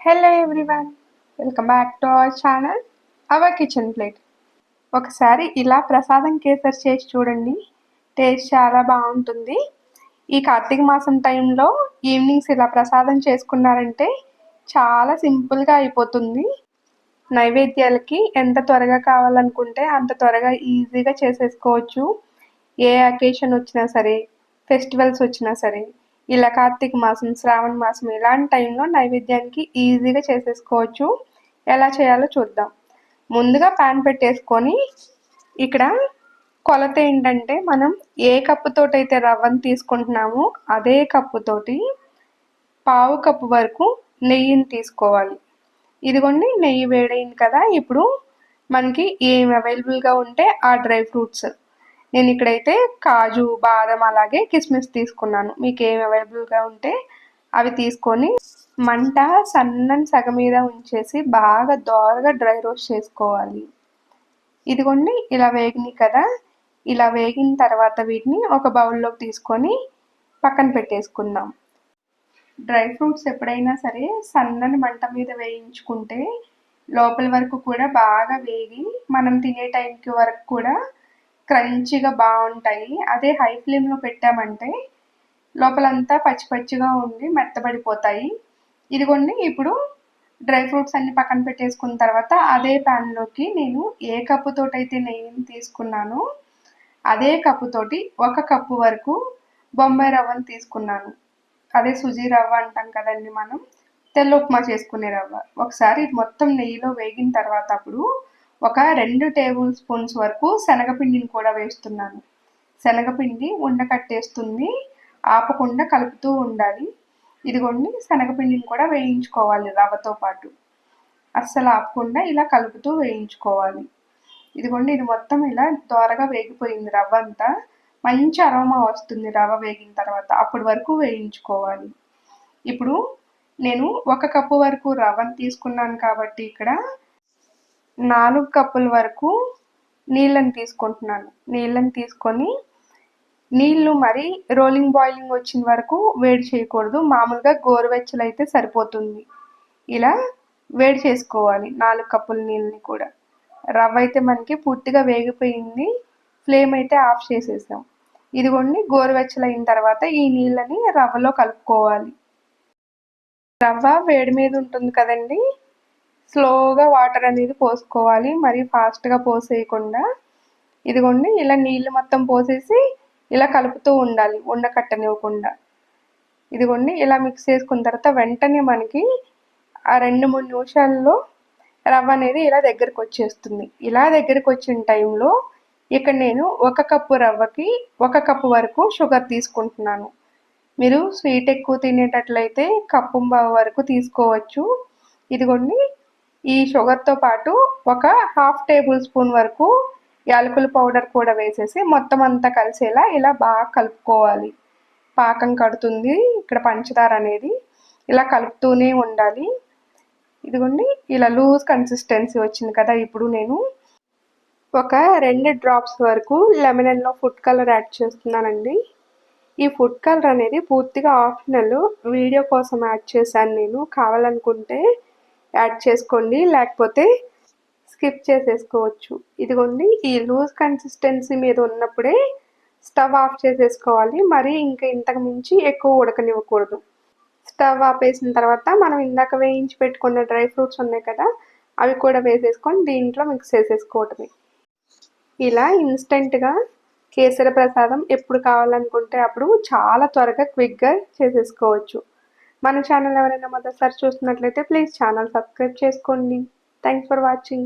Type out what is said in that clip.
Hello everyone welcome back to our channel our kitchen plate ఒకసారి ఇలా ప్రసాదం కేసరి చేసి చూడండి టేస్ట్ చాలా బాగుంటుంది. ఈ కార్తీక మాసం టైంలో ఈవినింగ్స్ ఇలా ప్రసాదం చేసుకున్నారంటే చాలా సింపుల్గా అయిపోతుంది. నైవేద్యాలకి ఎంత త్వరగా కావాలనుకుంటే అంత త్వరగా ఈజీగా చేసేసుకోవచ్చు. ఏ అకేషన్ వచ్చినా సరే ఫెస్టివల్స్ వచ్చినా సరే. ఇలా కార్తీక మాసం శ్రావణ మాసం ఇలాంటి టైంలో నైవేద్యానికి ఈజీగా చేసేసుకోవచ్చు. ఎలా చేయాలో చూద్దాం. ముందుగా ప్యాన్ పెట్టేసుకొని ఇక్కడ కొలత ఏంటంటే మనం ఏ కప్పుతోటైతే రవ్వను తీసుకుంటున్నామో అదే కప్పుతోటి పావు కప్పు వరకు నెయ్యిని తీసుకోవాలి. ఇదిగోండి నెయ్యి వేడైంది కదా. ఇప్పుడు మనకి ఏం అవైలబుల్గా ఉంటే ఆ డ్రై ఫ్రూట్స్. నేను ఇక్కడైతే కాజు బాదం అలాగే కిస్మిస్ తీసుకున్నాను. మీకు ఏమి అవైలబుల్గా ఉంటే అవి తీసుకొని మంట సన్నని సగం మీద ఉంచేసి బాగా దోరగా డ్రై రోస్ట్ చేసుకోవాలి. ఇదిగోండి ఇలా వేగినాయి కదా. ఇలా వేగిన తర్వాత వీటిని ఒక బౌల్లోకి తీసుకొని పక్కన పెట్టేసుకుందాం. డ్రై ఫ్రూట్స్ ఎప్పుడైనా సరే సన్నని మంట మీద వేయించుకుంటే లోపల వరకు కూడా బాగా వేగి మనం తినే టైంకి వరకు కూడా క్రంచిగా బాగుంటాయి. అదే హై ఫ్లేమ్లో పెట్టామంటే లోపలంతా పచ్చి పచ్చిగా ఉండి మెత్తబడిపోతాయి. ఇదిగోండి ఇప్పుడు డ్రై ఫ్రూట్స్ అన్ని పక్కన పెట్టేసుకున్న తర్వాత అదే ప్యాన్లోకి నేను ఏ కప్పుతోటైతే నెయ్యిని తీసుకున్నానో అదే కప్పుతోటి ఒక కప్పు వరకు బొంబాయి రవ్వను తీసుకున్నాను. అదే సుజీ రవ్వ అంటాం కదండి మనం తెల్ల ఉప్మా చేసుకునే రవ్వ. ఒకసారి మొత్తం నెయ్యిలో వేగిన తర్వాత అప్పుడు ఒక రెండు టేబుల్ స్పూన్స్ వరకు శనగపిండిని కూడా వేస్తున్నాను. శనగపిండి ఉండకట్టేస్తుంది ఆపకుండా కలుపుతూ ఉండాలి. ఇదిగోండి శనగపిండిని కూడా వేయించుకోవాలి రవ్వతో పాటు. అస్సలు ఆపకుండా ఇలా కలుపుతూ వేయించుకోవాలి. ఇదిగోండి ఇది మొత్తం ఇలా దోరగా వేగిపోయింది రవ్వ అంతా. మంచి అరోమా వస్తుంది రవ్వ వేగిన తర్వాత. అప్పటి వరకు వేయించుకోవాలి. ఇప్పుడు నేను ఒక కప్పు వరకు రవ్వను తీసుకున్నాను కాబట్టి ఇక్కడ నాలుగు కప్పుల వరకు నీళ్ళని తీసుకుంటున్నాను. నీళ్ళని తీసుకొని నీళ్ళు మరి రోలింగ్ బాయిలింగ్ వచ్చిన వరకు వేడి చేయకూడదు. మామూలుగా గోరువెచ్చలు అయితే సరిపోతుంది. ఇలా వేడి చేసుకోవాలి నాలుగు కప్పుల నీళ్ళని కూడా. రవ్వ అయితే మనకి పూర్తిగా వేగిపోయింది. ఫ్లేమ్ అయితే ఆఫ్ చేసేసాం. ఇదిగోండి గోరువెచ్చలు అయిన తర్వాత ఈ నీళ్ళని రవ్వలో కలుపుకోవాలి. రవ్వ వేడి మీద ఉంటుంది కదండి. స్లోగా వాటర్ అనేది పోసుకోవాలి. మరీ ఫాస్ట్గా పోసేయకుండా ఇదిగోండి ఇలా నీళ్ళు మొత్తం పోసేసి ఇలా కలుపుతూ ఉండాలి ఉండకట్టనివ్వకుండా ఇదిగోండి ఇలా మిక్స్ చేసుకున్న తర్వాత వెంటనే మనకి ఆ రెండు మూడు నిమిషాల్లో రవ్వ అనేది ఇలా దగ్గరకు వచ్చేస్తుంది. ఇలా దగ్గరకు వచ్చిన టైంలో ఇక్కడ నేను ఒక కప్పు రవ్వకి ఒక కప్పు వరకు షుగర్ తీసుకుంటున్నాను. మీరు స్వీట్ ఎక్కువ తినేటట్లయితే కప్పు వరకు తీసుకోవచ్చు. ఇదిగోండి ఈ షుగర్తో పాటు ఒక హాఫ్ టేబుల్ స్పూన్ వరకు యాలకుల పౌడర్ కూడా వేసేసి మొత్తం అంతా కలిసేలా ఇలా బాగా కలుపుకోవాలి. పాకం కడుతుంది ఇక్కడ పంచదార అనేది ఇలా కలుపుతూనే ఉండాలి. ఇదిగోండి ఇలా లూజ్ కన్సిస్టెన్సీ వచ్చింది కదా ఇప్పుడు నేను ఒక రెండు డ్రాప్స్ వరకు లెమనన్లో ఫుడ్ కలర్ యాడ్ చేస్తున్నానండి. ఈ ఫుడ్ కలర్ అనేది పూర్తిగా ఆప్షనల్ వీడియో కోసం యాడ్ చేశాను నేను. కావాలనుకుంటే యాడ్ చేసుకోండి. లేకపోతే స్కిప్ చేసేసుకోవచ్చు. ఇదిగోండి ఈ లూజ్ కన్సిస్టెన్సీ మీద ఉన్నప్పుడే స్టవ్ ఆఫ్ చేసేసుకోవాలి. మరి ఇంకా ఇంతకు మించి ఎక్కువ ఉడకనివ్వకూడదు. స్టవ్ ఆపేసిన తర్వాత మనం ఇందాక వేయించి పెట్టుకున్న డ్రై ఫ్రూట్స్ ఉన్నాయి కదా అవి కూడా వేసేసుకొని దీంట్లో మిక్స్ చేసేసుకోవటమే. ఇలా ఇన్స్టెంట్గా కేసర ప్రసాదం ఎప్పుడు కావాలనుకుంటే అప్పుడు చాలా త్వరగా క్విక్గా చేసేసుకోవచ్చు. మన ఛానల్ ఎవరైనా మొదటిసారి చూస్తున్నట్లయితే ప్లీజ్ ఛానల్ సబ్స్క్రైబ్ చేసుకోండి. Thanks for watching